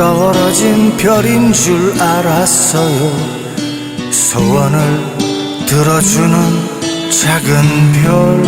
떨어진 별인 줄 알았어요. 소원을 들어주는 작은 별.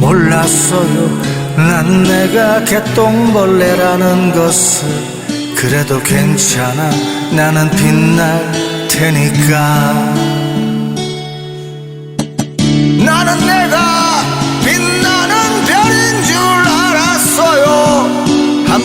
몰랐어요. 난 내가 개똥벌레라는 것을 그래도 괜찮아. 나는 빛날 테니까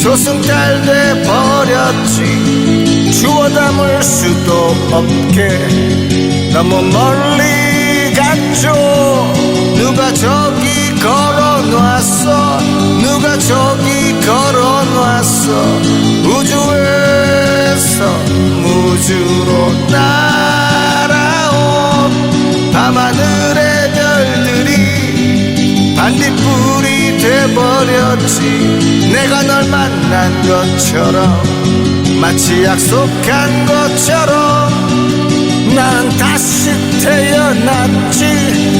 조승달 돼 버렸지. 주워 담을 수도 없게. 너무 멀리 돼버렸지. 내가 널 만난 것처럼 마치 약속한 것처럼 나는 다시 태어났지